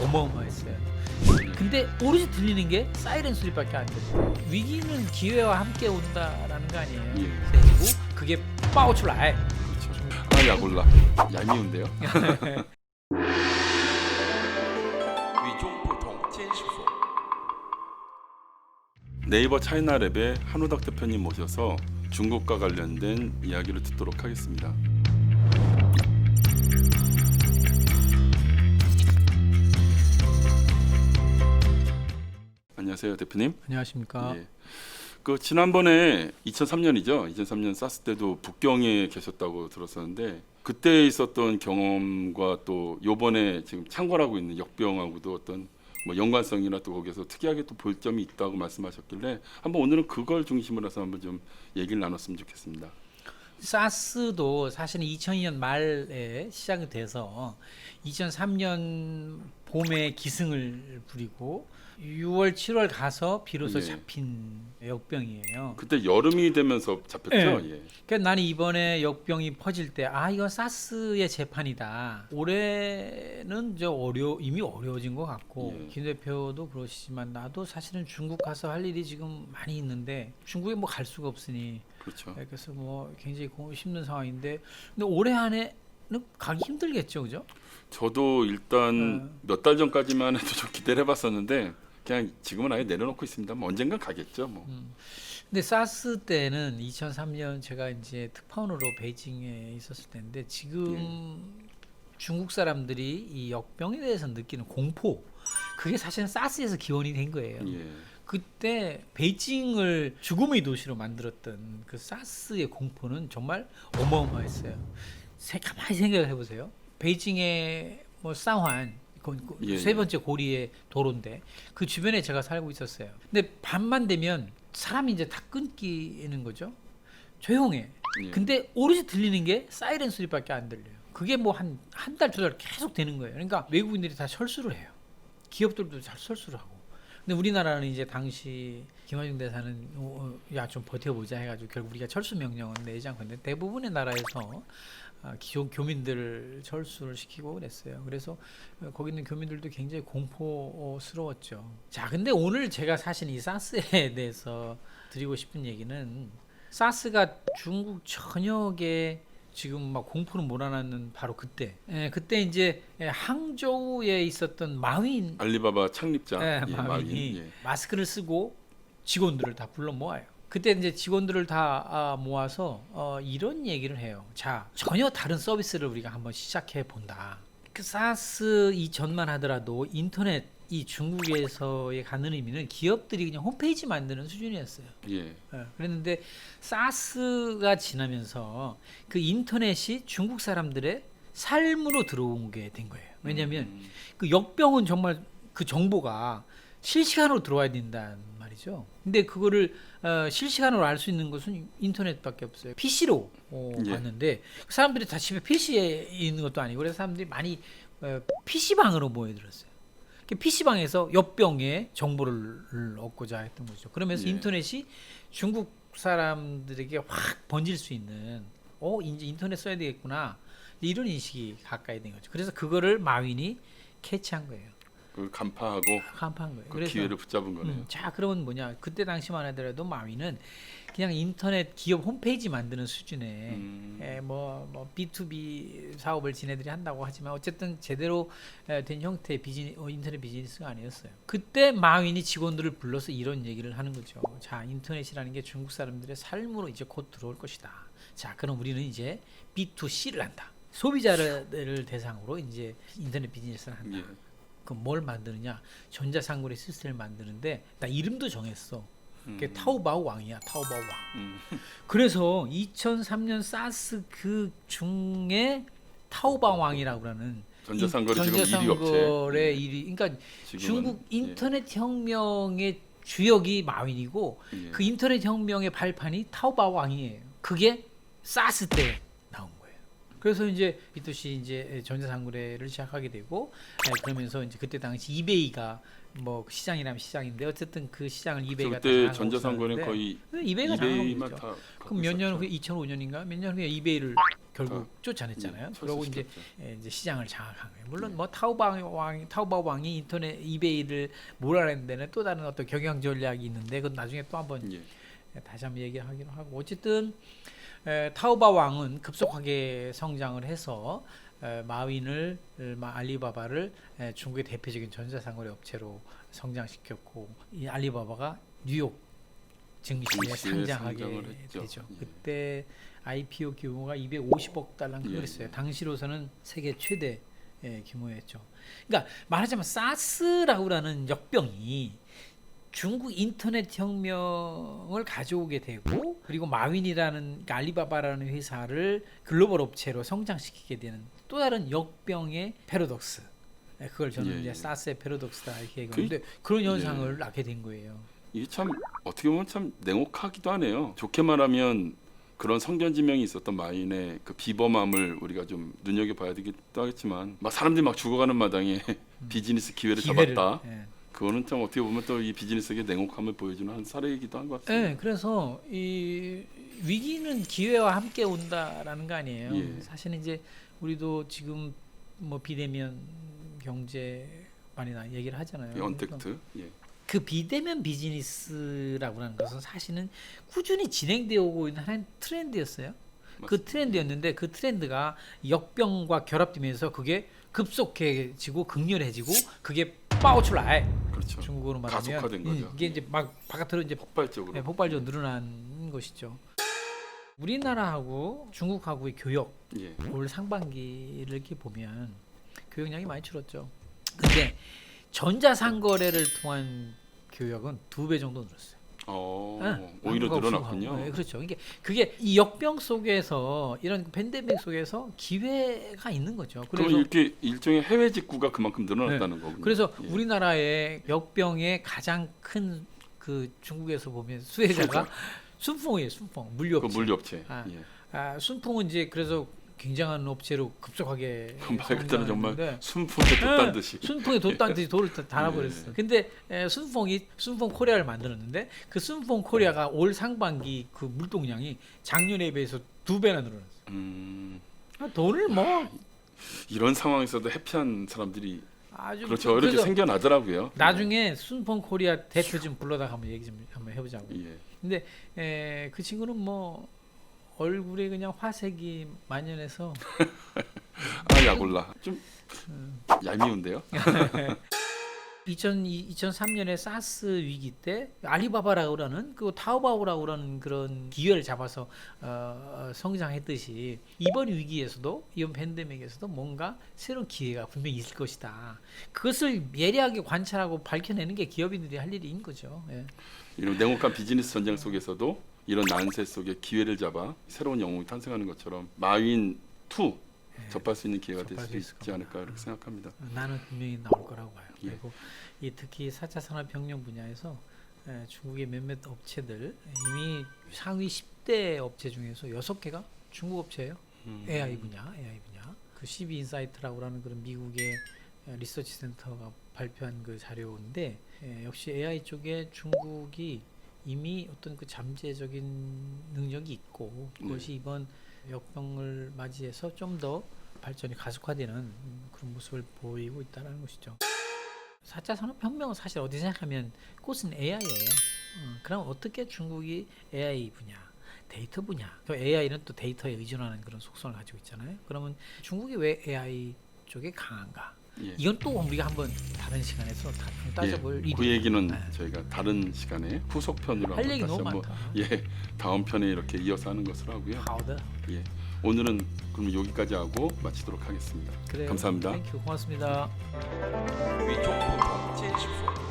어마어마했어요. 근데 오로지 들리는 게 사이렌 소리밖에 안 들려. 위기는 기회와 함께 온다라는 거 아니에요. 예. 그리고 그게 빠오출라에 아 야골라 얄미운데요? 네이버 차이나랩의 한우덕 대표님 모셔서 중국과 관련된 이야기를 듣도록 하겠습니다. 안녕하세요 대표님. 안녕하십니까. 예. 그 지난번에 2003년이죠. 2003년 사스 때도 북경에 계셨다고 들었었는데 그때 있었던 경험과 또 요번에 지금 창궐하고 있는 역병하고도 어떤 뭐 연관성이나 또 거기서 특이하게 또 볼 점이 있다고 말씀하셨길래 한번 오늘은 그걸 중심으로 해서 한번 좀 얘기를 나눴으면 좋겠습니다. 사스도 사실은 2002년 말에 시작이 돼서 2003년 봄에 기승을 부리고 6월 7월 가서 비로소 예. 잡힌 역병이에요. 그때 여름이 되면서 잡혔죠. 예. 그러니까 나는 이번에 역병이 퍼질 때 아 이건 사스의 재판이다. 올해는 저 어려 이미 어려워진 것 같고 예. 김 대표도 그러시지만 나도 사실은 중국 가서 할 일이 지금 많이 있는데 중국에 뭐 갈 수가 없으니 그렇죠. 그래서 뭐 굉장히 고- 힘든 상황인데 근데 올해 안에는 가기 힘들겠죠, 그죠? 저도 일단 어. 몇달 전까지만 해도 좀 기대를 해봤었는데 그냥 지금은 아예 내려놓고 있습니다. 뭐 언젠간 가겠죠. 뭐. 근데 사스 때는 2003년 제가 이제 특파원으로 베이징에 있었을 때인데 지금 예. 중국 사람들이 이 역병에 대해서 느끼는 공포 그게 사실은 사스에서 기원이 된 거예요. 예. 그때 베이징을 죽음의 도시로 만들었던 그 사스의 공포는 정말 어마어마했어요. 세- 가만히 생각을 해보세요. 베이징의 뭐그 예, 세 예. 번째 고리의 도로인데 그 주변에 제가 살고 있었어요. 근데 밤만 되면 사람이 이제 다 끊기는 거죠. 조용해. 예. 근데 오로지 들리는 게 사이렌 소리밖에 안 들려요. 그게 뭐 한 한 달 두 달 계속 되는 거예요. 그러니까 외국인들이 다 철수를 해요. 기업들도 잘 철수를 하고. 근데 우리나라는 이제 당시 김하중 대사는 어, 야좀 버텨보자 해가지고 결국 우리가 철수 명령은 내지 않고 있는데 대부분의 나라에서 아, 기존 교민들을 철수를 시키고 그랬어요. 그래서 어, 거기 있는 교민들도 굉장히 공포스러웠죠. 자, 근데 오늘 제가 사실 이 사스에 대해서 드리고 싶은 얘기는 사스가 중국 전역에 지금 막 공포를 몰아넣는 바로 그때, 예, 그때 이제 예, 항저우에 있었던 마윈 알리바바 창립자 예, 예, 마윈이 마윈. 예. 마스크를 쓰고 직원들을 다 불러 모아요. 그때 이제 직원들을 다 아, 모아서 어, 이런 얘기를 해요. 자, 전혀 다른 서비스를 우리가 한번 시작해 본다. 그 사스 이전만 하더라도 인터넷 이 중국에서의 가는 의미는 기업들이 그냥 홈페이지 만드는 수준이었어요. 예. 예, 그랬는데 사스가 지나면서 그 인터넷이 중국 사람들의 삶으로 들어온 게된 거예요. 왜냐하면 음, 그 역병은 정말 그 정보가 실시간으로 들어와야 된다는 말이죠. 근데 그거를 어, 실시간으로 알 수 있는 것은 인터넷밖에 없어요. PC로 어, 예. 봤는데 사람들이 다 집에 PC에 있는 것도 아니고 그래서 사람들이 많이 어, PC방으로 모여들었어요. PC방에서 역병의 정보를 얻고자 했던 거죠. 그러면서 예. 인터넷이 중국 사람들에게 확 번질 수 있는 어 이제 인터넷 써야 되겠구나 이런 인식이 가까이 된 거죠. 그래서 그거를 마윈이 캐치한 거예요. 그 간파하고 간파한 거예요. 그 기회를 붙잡은 거네요. 음, 자 그러면 뭐냐 그때 당시만 하더라도 마윈은 그냥 인터넷 기업 홈페이지 만드는 수준의 음, 에, 뭐, 뭐 B2B 사업을 지네들이 한다고 하지만 어쨌든 제대로 에, 된 형태의 비즈니, 어, 인터넷 비즈니스가 아니었어요. 그때 마윈이 직원들을 불러서 이런 얘기를 하는 거죠. 자 인터넷이라는 게 중국 사람들의 삶으로 이제 곧 들어올 것이다. 자 그럼 우리는 이제 B2C를 한다. 소비자를 대상으로 이제 인터넷 비즈니스를 한다. 예. 그럼 뭘 만드느냐? 전자상거래 시스템을 만드는데 나 이름도 정했어. 그게 음, 타오바오 왕이야. 타오바오 왕. 음, 그래서 2003년 사스 그 중에 타오바오 왕이라고 그러는 전자상거래 이- 지금 1위 업체. 전자상거래 음, 1위. 그러니까 지금은, 중국 인터넷 혁명의 주역이 마윈이고 예, 예. 그 인터넷 혁명의 발판이 타오바오 왕이에요. 그게 사스 때. 그래서 이제 B2C 이제 전자상거래를 시작하게 되고 예, 그러면서 이제 그때 당시 이베이가 뭐 시장이라면 시장인데 어쨌든 그 시장을 이베이가 그때 전자상거래는 거의 이베이가 장악한 이베이만. 다 그럼 몇 년 후에 2005년인가 몇 년 후에 이베이를 결국 쫓아냈잖아요. 예, 그러고 이제. 예, 이제 시장을 장악한 거예요. 물론 네. 뭐 타오바오 왕 타오바오 왕이 인터넷 이베이를 몰아내는 데는 또 다른 어떤 경영 전략이 있는데 그건 나중에 또 한번 예. 다시 한번 얘기하기로 하고 어쨌든 에, 타오바 왕은 급속하게 성장을 해서 에, 마윈을 마- 알리바바를 에, 중국의 대표적인 전자상거래 업체로 성장시켰고 이 알리바바가 뉴욕 증시에 상장하게. 되죠. 예. 그때 IPO 규모가 250억 달러인가 예, 그랬어요. 예. 당시로서는 세계 최대 의 규모였죠. 그러니까 말하자면 사스라고라는 역병이 중국 인터넷 혁명을 가져오게 되고 그리고 마윈이라는 그러니까 알리바바라는 회사를 글로벌 업체로 성장시키게 되는 또 다른 역병의 패러독스. 네, 그걸 저는 예, 이제 예. 사스의 패러독스다 이렇게 그- 얘기하는데 그 런 현상을 낳게 된 거예요. 이게 참 어떻게 보면 참 냉혹하기도 하네요. 좋게 말하면 그런 성견지명이 있었던 마인의 그 비범함을 우리가 좀 눈여겨 봐야 되기도 하겠지만 막 사람들이 막 죽어가는 마당에 비즈니스 기회를, 잡았다. 예. 그거는 참 어떻게 보면 또 이 비즈니스의 냉혹함을 보여주는 한 사례이기도 한 것 같습니다. 네, 그래서 이 위기는 기회와 함께 온다라는 거 아니에요. 예. 사실 이제 우리도 지금 뭐 비대면 경제 많이 나 얘기를 하잖아요. 이 그래서 언택트. 예. 그 비대면 비즈니스라고 하는 것은 사실은 꾸준히 진행되어 오고 있는 하나의 트렌드였어요. 그 맞습니다. 트렌드였는데 그 트렌드가 역병과 결합되면서 그게 급속해지고 극렬해지고 그게 빠오출라이 그렇죠. 중국어로 말하면 가속화된 음, 거죠. 이게 이제 막 바깥으로 이제 폭발적으로. 네, 폭발적으로 늘어난 것이죠. 우리나라하고 중국하고의 교역 예. 올 상반기를 이렇게 보면 교역량이 많이 줄었죠. 근데 전자상거래를 통한 교역은 두 배 정도 늘었어요. 어, 네, 오히려 한국하고 늘어났군요. 네, 그렇죠. 이게 그게 이 역병 속에서 이런 팬데믹 속에서 기회가 있는 거죠. 그럼 그래서 이렇게 일종의 해외 직구가 그만큼 늘어났다는 거군요. 그래서 예. 우리나라의 역병의 가장 큰 그 중국에서 보면 수혜자가 순풍이에요. 순풍 그 물류업체. 물류업체. 아, 예. 아, 순풍은 이제 그래서 굉장한 업체로 급속하게 말 그대로 정말 성장했는데 순풍에 돛단 듯이. 순풍이 돛단 듯이 돌을 다- 달아버렸어. 예. 근데 에, 순풍이 순풍 코리아를 만들었는데 그 순풍 코리아가 올 상반기 그 물동량이 작년에 비해서 두 배나 늘어났어. 음, 아, 돈을 뭐 이런 상황에서도 해피한 사람들이 아주 그렇죠. 이렇게 그래서 생겨나더라고요. 나중에 순풍 코리아 대표 좀 불러다가 한번 얘기 좀 한번 해보자고. 예. 근데 에, 그 친구는 뭐 얼굴에 그냥 화색이 만연해서 아 야골라 좀 음. 얄미운데요. 2000, 2003년에 사스 위기 때 알리바바라고 하는 그 타오바오라고 하는 그런 기회를 잡아서 어, 어, 성장했듯이 이번 위기에서도 이번 팬데믹에서도 뭔가 새로운 기회가 분명히 있을 것이다. 그것을 예리하게 관찰하고 밝혀내는 게 기업인들이 할 일인 거죠. 예. 이런 냉혹한 비즈니스 전쟁 속에서도 이런 난세 속에 기회를 잡아 새로운 영웅이 탄생하는 것처럼 마윈 2 접할 수 있는 기회가 될 수 있지. 않을까 이렇게 생각합니다. 나는 분명히 나올 거라고 봐요. 예. 그리고 이 특히 4차 산업 혁명 분야에서 에, 중국의 몇몇 업체들 이미 상위 10대 업체 중에서 6개가 중국 업체예요. 음. AI 분야, AI 분야. 그 CB 인사이트라고 하는 그런 미국의 에, 리서치 센터가 발표한 그 자료인데 에, 역시 AI 쪽에 중국이 이미 어떤 그 잠재적인 능력이 있고 그것이 네. 이번 역병을 맞이해서 좀 더 발전이 가속화되는 음, 그런 모습을 보이고 있다는 것이죠. 4차 산업혁명은 사실 어디 생각하면 꽃은 AI예요. 어, 그럼 어떻게 중국이 AI 분야, 데이터 분야, 또 AI는 또 데이터에 의존하는 그런 속성을 가지고 있잖아요. 그러면 중국이 왜 AI 쪽에 강한가? 예. 이건 또 우리가 한번 다른 시간에서 다, 좀 예, 따져볼 예, 일이 그 얘기는 네. 저희가 다른 시간에 후속편으로 할 한번 얘기 다시 너무 한번 많다. 예 다음 편에 이렇게 이어서 하는 것으로 하고요. 파우더. 예 오늘은 그럼 여기까지 하고 마치도록 하겠습니다. 그래요. 감사합니다. 고맙습니다. 위쪽부터 제십시오.